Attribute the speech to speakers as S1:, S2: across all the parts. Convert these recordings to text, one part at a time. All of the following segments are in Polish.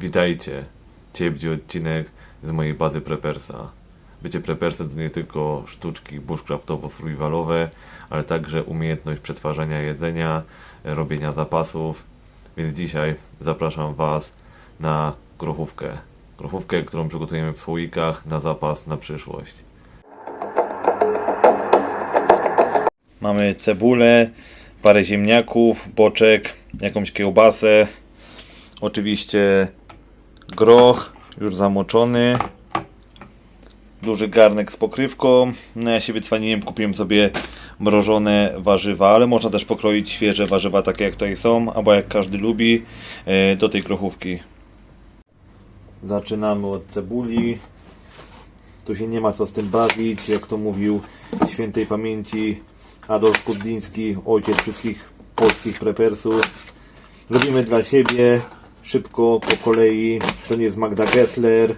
S1: Witajcie. Dzisiaj będzie odcinek z mojej bazy Prepersa. Bycie Prepersem to nie tylko sztuczki bushcraftowo-survivalowe, ale także umiejętność przetwarzania jedzenia, robienia zapasów. Więc dzisiaj zapraszam Was na grochówkę. Grochówkę, którą przygotujemy w słoikach na zapas na przyszłość. Mamy cebulę, parę ziemniaków, boczek, jakąś kiełbasę, oczywiście groch już zamoczony, duży garnek z pokrywką. No ja się wycwaniłem, kupiłem sobie mrożone warzywa, ale można też pokroić świeże warzywa takie jak tutaj są, albo jak każdy lubi, e, do tej grochówki. Zaczynamy od cebuli. Tu się nie ma co z tym bawić, jak to mówił świętej pamięci Adolf Kudliński, ojciec wszystkich polskich prepersów. Robimy dla siebie, szybko, po kolei. To nie jest Magda Gessler.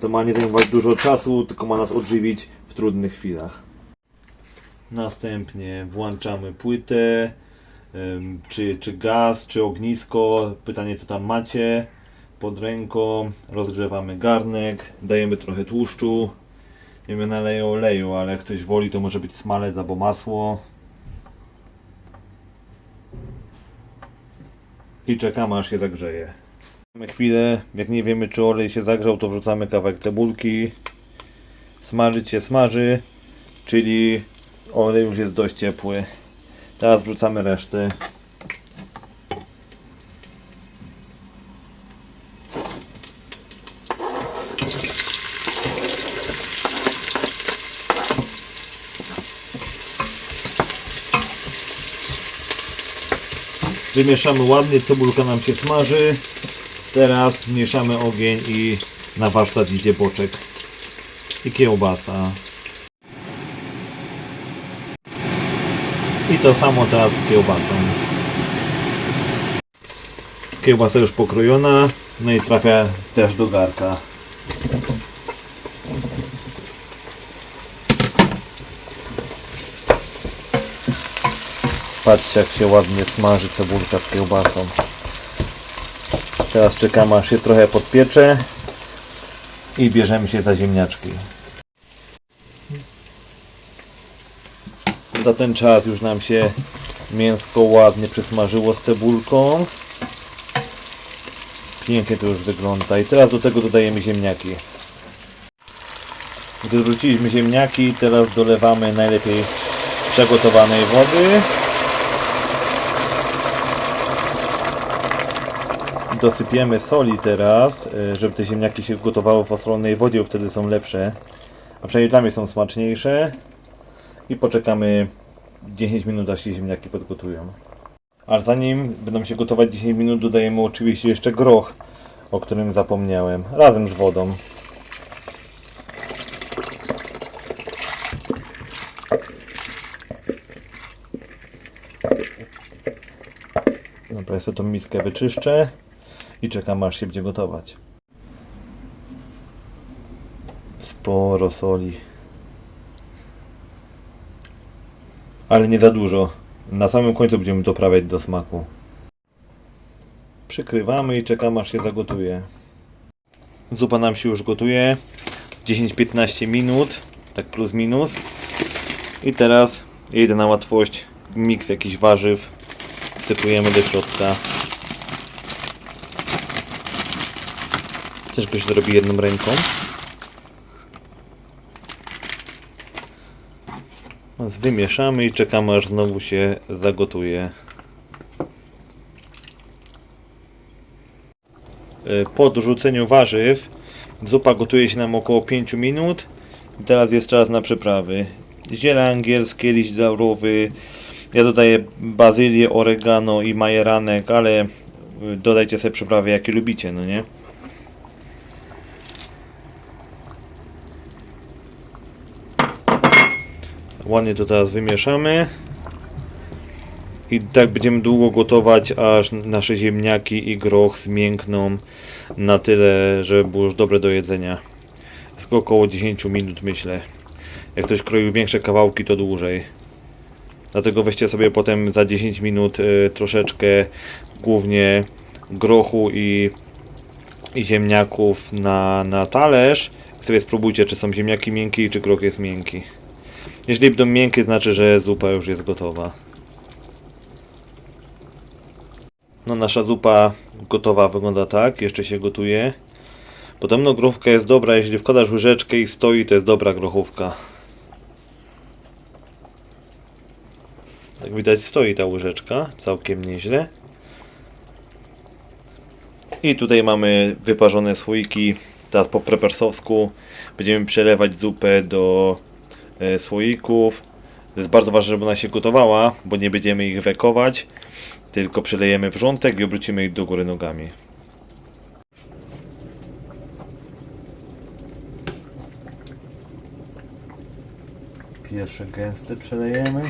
S1: To ma nie zajmować dużo czasu, tylko ma nas odżywić w trudnych chwilach. Następnie włączamy płytę, czy, czy gaz, czy ognisko. Pytanie, co tam macie pod ręką. Rozgrzewamy garnek, dajemy trochę tłuszczu. Nie wiem, naleję oleju, ale jak ktoś woli, to może być smalec albo masło. I czekamy, aż się zagrzeje. Mamy chwilę, jak nie wiemy, czy olej się zagrzał, to wrzucamy kawałek cebulki. Smażyć się smaży, czyli olej już jest dość ciepły. Teraz wrzucamy resztę. Wymieszamy ładnie, cebulka nam się smaży. Teraz mieszamy ogień i na warsztat idzie boczek i kiełbasa. I to samo teraz z kiełbasą. Kiełbasa już pokrojona, no i trafia też do garka. Patrzcie jak się ładnie smaży cebulka z kiełbasą. Teraz czekamy aż się trochę podpiecze i bierzemy się za ziemniaczki. Za ten czas już nam się mięsko ładnie przesmażyło z cebulką. Pięknie to już wygląda. I teraz do tego dodajemy ziemniaki. Gdy ziemniaki, teraz dolewamy najlepiej przegotowanej wody. Dosypiemy soli teraz, y, żeby te ziemniaki się gotowały w osolonej wodzie, bo wtedy są lepsze. A przynajmniej dla mnie są smaczniejsze. I poczekamy 10 minut, aż się ziemniaki podgotują. Ale zanim będą się gotować 10 minut, dodajemy oczywiście jeszcze groch, o którym zapomniałem, razem z wodą. Dobra, ja sobie tą miskę wyczyszczę i czekam aż się będzie gotować. Sporo soli. Ale nie za dużo. Na samym końcu będziemy doprawiać do smaku. Przykrywamy i czekamy aż się zagotuje. Zupa nam się już gotuje. 10-15 minut, tak plus minus. I teraz jedę na łatwość. Miks jakichś warzyw. Sypujemy do środka. Też się zrobi jedną ręką. Teraz Wymieszamy i czekamy aż znowu się zagotuje. E, Po dorzuceniu warzyw zupa gotuje się nam około 5 minut. Teraz jest czas na przyprawy. Ziele angielskie, liść laurowy. Ja dodaję bazylię, oregano i majeranek, ale y, dodajcie sobie przyprawy jakie lubicie, no nie? Ładnie to teraz wymieszamy. I tak będziemy długo gotować, aż nasze ziemniaki i groch zmiękną na tyle, żeby było już dobre do jedzenia. Jest około 10 minut myślę. Jak ktoś kroił większe kawałki, to dłużej. Dlatego weźcie sobie potem za 10 minut y, troszeczkę głównie grochu i i ziemniaków na, na talerz. I sobie spróbujcie, czy są ziemniaki miękkie czy groch jest miękki. Jeśli będą miękkie, znaczy, że zupa już jest gotowa. No nasza zupa gotowa wygląda tak, jeszcze się gotuje. Podobno grochówka jest dobra, jeśli wkładasz łyżeczkę i stoi, to jest dobra grochówka. Jak widać stoi ta łyżeczka, całkiem nieźle. I tutaj mamy wyparzone słoiki, teraz po prepersowsku. Będziemy przelewać zupę do słoików. To jest bardzo ważne, żeby ona się gotowała, bo nie będziemy ich wekować, tylko przelejemy wrzątek i obrócimy ich do góry nogami. Pierwsze gęste przelejemy.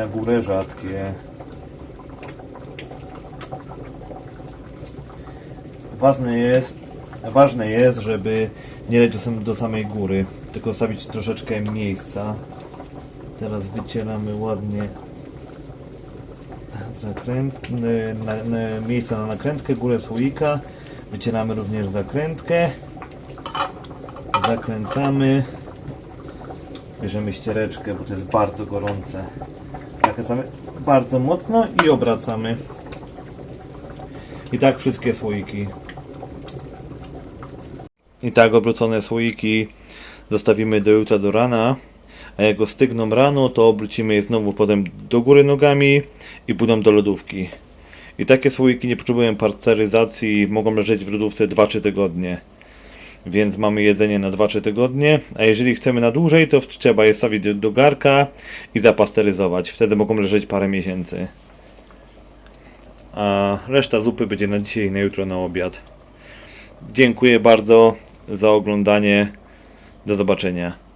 S1: Na górę rzadkie. Ważne jest, ważne jest, żeby nie leć do, sam, do samej góry, tylko zostawić troszeczkę miejsca. Teraz wycieramy ładnie na, na, miejsca na nakrętkę, górę słoika. Wycieramy również zakrętkę. Zakręcamy. Bierzemy ściereczkę, bo to jest bardzo gorące. Nakręcamy bardzo mocno i obracamy. I tak wszystkie słoiki. I tak obrócone słoiki zostawimy do jutra do rana. A jak ostygną rano, to obrócimy je znowu potem do góry nogami i pójdą do lodówki. I takie słoiki nie potrzebują parceryzacji, mogą leżeć w lodówce 2-3 tygodnie. Więc mamy jedzenie na 2-3 tygodnie, a jeżeli chcemy na dłużej, to trzeba je wstawić do, garka i zapasteryzować. Wtedy mogą leżeć parę miesięcy. A reszta zupy będzie na dzisiaj i na jutro na obiad. Dziękuję bardzo za oglądanie. Do zobaczenia.